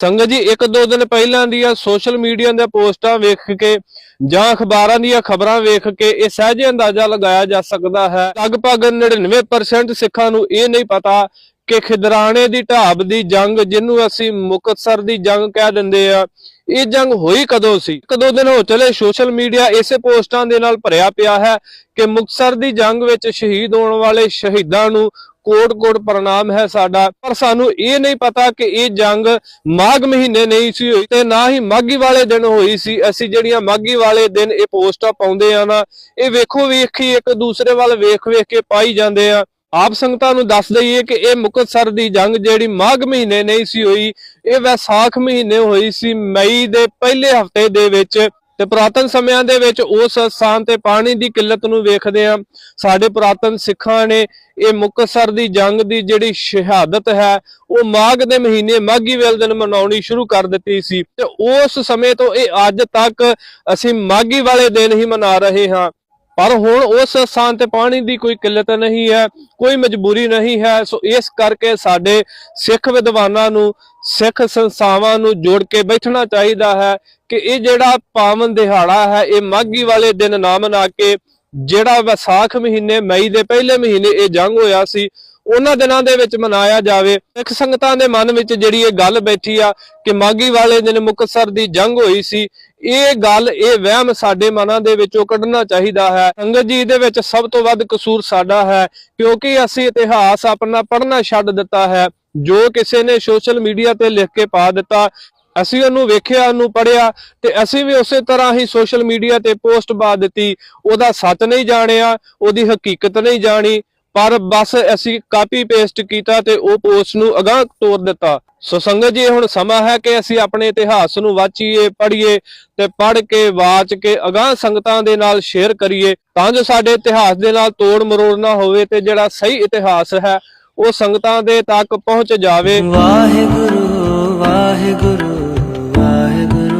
ਸੰਗਤ ਜੀ, ਇੱਕ ਦੋ ਦਿਨ ਪਹਿਲਾਂ ਦੀਆਂ ਸੋਸ਼ਲ ਮੀਡੀਆ ਦੇ ਪੋਸਟਾਂ ਵੇਖ ਕੇ ਜਾਂ ਅਖਬਾਰਾਂ ਦੀਆਂ ਖਬਰਾਂ ਵੇਖ ਕੇ ਇਹ ਸਹਿਜੇ ਅੰਦਾਜ਼ਾ ਲਗਾਇਆ ਜਾ ਸਕਦਾ ਹੈ। ਲਗਭਗ 99% ਸਿੱਖਾਂ ਨੂੰ ਇਹ ਨਹੀਂ ਪਤਾ ਕਿ ਖਿਦਰਾਣੇ ਦੀ ਢਾਬ ਦੀ ਜੰਗ, ਜਿਹਨੂੰ ਅਸੀਂ ਮੁਕਤਸਰ ਦੀ ਜੰਗ ਕਹਿ ਦਿੰਦੇ ਆ, ਇਹ ਜੰਗ ਹੋਈ ਕਦੋਂ ਸੀ? ਇੱਕ ਦੋ ਦਿਨ ਹੋ ਚਲੇ, ਸੋਸ਼ਲ ਮੀਡੀਆ ਇਸੇ ਪੋਸਟਾਂ ਦੇ ਨਾਲ ਭਰਿਆ ਪਿਆ ਹੈ ਕਿ ਮੁਕਤਸਰ ਦੀ ਜੰਗ ਵਿੱਚ ਸ਼ਹੀਦ ਹੋਣ ਵਾਲੇ ਸ਼ਹੀਦਾਂ ਨੂੰ ਕੋਟ-ਕੋਟ ਪ੍ਰਣਾਮ ਹੈ ਸਾਡਾ। ਪਰ ਸਾਨੂੰ ਇਹ ਨਹੀਂ ਪਤਾ ਕਿ ਇਹ ਜੰਗ ਮਾਘ ਮਹੀਨੇ ਨਹੀਂ ਸੀ ਹੋਈ ਤੇ ਨਾ ਹੀ ਮਾਘੀ ਵਾਲੇ ਦਿਨ ਹੋਈ ਸੀ। ਅਸੀਂ ਜਿਹੜੀਆਂ ਮਾਘੀ ਵਾਲੇ ਦਿਨ ਇਹ ਪੋਸਟਾਂ ਪਾਉਂਦੇ ਆ ਨਾ, ਇਹ ਵੇਖੋ ਵੇਖੀ ਇੱਕ ਦੂਸਰੇ ਵੱਲ ਵੇਖ ਵੇਖ ਕੇ ਪਾਈ ਜਾਂਦੇ ਆ। ਆਪ ਸੰਗਤਾਂ ਨੂੰ ਦੱਸ ਦਈਏ ਕਿ ਇਹ ਮੁਕਤਸਰ ਦੀ ਜੰਗ ਜਿਹੜੀ ਮਾਘ ਮਹੀਨੇ ਨਹੀਂ ਸੀ ਹੋਈ, ਇਹ ਵੈਸਾਖ ਮਹੀਨੇ ਹੋਈ ਸੀ ਮਈ ਦੇ ਪਹਿਲੇ ਹਫ਼ਤੇ ਦੇ ਵਿੱਚ। ਤੇ ਪੁਰਾਤਨ ਸਮਿਆਂ ਦੇ ਵਿੱਚ ਉਸ ਸਥਾਨ ਤੇ ਪਾਣੀ ਦੀ ਕਿੱਲਤ ਨੂੰ ਵੇਖਦੇ ਆ ਸਾਡੇ ਪੁਰਾਤਨ ਸਿੱਖਾਂ ਨੇ ਇਹ ਮੁਕਤਸਰ ਦੀ ਜੰਗ ਦੀ ਜਿਹੜੀ ਸ਼ਹਾਦਤ ਹੈ, ਉਹ ਮਾਘ ਦੇ ਮਹੀਨੇ ਮਾਘੀ ਵੇਲ ਦਿਨ ਮਨਾਉਣੀ ਸ਼ੁਰੂ ਕਰ ਦਿੱਤੀ ਸੀ। ਤੇ ਉਸ ਸਮੇਂ ਤੋਂ ਇਹ ਅੱਜ ਤੱਕ ਅਸੀਂ ਮਾਘੀ ਵਾਲੇ ਦਿਨ ਹੀ ਮਨਾ ਰਹੇ ਹਾਂ। ਪਰ ਹੁਣ ਉਸ ਸਥਾਨ ਤੇ ਪਾਣੀ ਦੀ ਕੋਈ ਕਿੱਲਤ ਨਹੀਂ ਹੈ, ਕੋਈ ਮਜਬੂਰੀ ਨਹੀਂ ਹੈ। ਸੋ ਇਸ ਕਰਕੇ ਸਾਡੇ ਸਿੱਖ ਵਿਦਵਾਨਾਂ ਨੂੰ, ਸਿੱਖ ਸੰਸਥਾਵਾਂ ਨੂੰ ਜੋੜ ਕੇ ਬੈਠਣਾ ਚਾਹੀਦਾ ਹੈ ਕਿ ਇਹ ਜਿਹੜਾ ਪਾਵਨ ਦਿਹਾੜਾ ਹੈ, ਇਹ ਮਾਘੀ ਵਾਲੇ ਦਿਨ ਨਾ ਮਨਾ ਕੇ ਜਿਹੜਾ ਵਿਸਾਖ ਮਹੀਨੇ, ਮਈ ਦੇ ਪਹਿਲੇ ਮਹੀਨੇ ਇਹ ਜੰਗ ਹੋਇਆ ਸੀ, ਉਹਨਾਂ ਦਿਨਾਂ ਦੇ ਵਿੱਚ ਮਨਾਇਆ ਜਾਵੇ। ਸਿੱਖ ਸੰਗਤਾਂ ਦੇ ਮਨ ਵਿੱਚ ਜਿਹੜੀ ਇਹ ਗੱਲ ਬੈਠੀ ਆ ਕਿ ਮਾਘੀ ਵਾਲੇ ਦਿਨ ਮੁਕਤਸਰ ਦੀ ਜੰਗ ਹੋਈ ਸੀ ਇਹ ਗੱਲ, ਇਹ ਵਹਿਮ ਸਾਡੇ ਮਨਾਂ ਦੇ ਵਿੱਚੋਂ ਕੱਢਣਾ ਚਾਹੀਦਾ ਹੈ। ਸੰਗਤ ਜੀ ਦੇ ਵਿੱਚ ਸਭ ਤੋਂ ਵੱਧ ਕਸੂਰ ਸਾਡਾ ਹੈ, ਕਿਉਂਕਿ ਅਸੀਂ ਇਤਿਹਾਸ ਆਪਣਾ ਪੜ੍ਹਨਾ ਛੱਡ ਦਿੱਤਾ ਹੈ, ਜੋ ਕਿਸੇ ਨੇ ਸੋਸ਼ਲ ਮੀਡੀਆ ਤੇ ਲਿਖ ਕੇ ਪਾ ਦਿੱਤਾ। ਅਸੀਂ ਉਹਨੂੰ ਵੇਖਿਆ, ਉਹਨੂੰ ਪੜਿਆ ਤੇ ਅਸੀਂ ਵੀ ਉਸੇ ਤਰ੍ਹਾਂ ਹੀ ਸੋਸ਼ਲ ਮੀਡੀਆ ਤੇ ਪੋਸਟ ਪਾ ਦਿੱਤੀ। ਉਹਦਾ ਸੱਚ ਨਹੀਂ ਜਾਣਿਆ, ਉਹਦੀ ਹਕੀਕਤ ਨਹੀਂ ਜਾਣੀ, ਪਰ ਬਸ ਅਸੀਂ ਕਾਪੀ ਪੇਸਟ ਕੀਤਾ ਤੇ ਉਹ ਪੋਸਟ ਨੂੰ ਅਗਾਂਹ ਤੋਰ ਦਿੱਤਾ। ਸੋ ਸੰਗਤ ਜੀ, ਹੁਣ ਸਮਾਂ ਹੈ ਕਿ ਅਸੀਂ ਆਪਣੇ ਇਤਿਹਾਸ ਨੂੰ ਵਾਚੀਏ, ਪੜ੍ਹੀਏ ਤੇ ਪੜ੍ਹ ਕੇ, ਵਾਚ ਕੇ ਅਗਾਂਹ ਸੰਗਤਾਂ ਦੇ ਨਾਲ ਸ਼ੇਅਰ ਕਰੀਏ ਤਾਂ ਜੋ ਸਾਡੇ ਇਤਿਹਾਸ ਦੇ ਨਾਲ ਤੋੜ ਮਰੋੜ ਨਾ ਹੋਵੇ ਤੇ ਜਿਹੜਾ ਸਹੀ ਇਤਿਹਾਸ ਹੈ, ਉਹ ਸੰਗਤਾਂ ਦੇ ਤੱਕ ਪਹੁੰਚ ਜਾਵੇ। ਵਾਹਿਗੁਰੂ ਵਾਹਿਗੁਰੂ ਵਾਹਿਗੁਰੂ।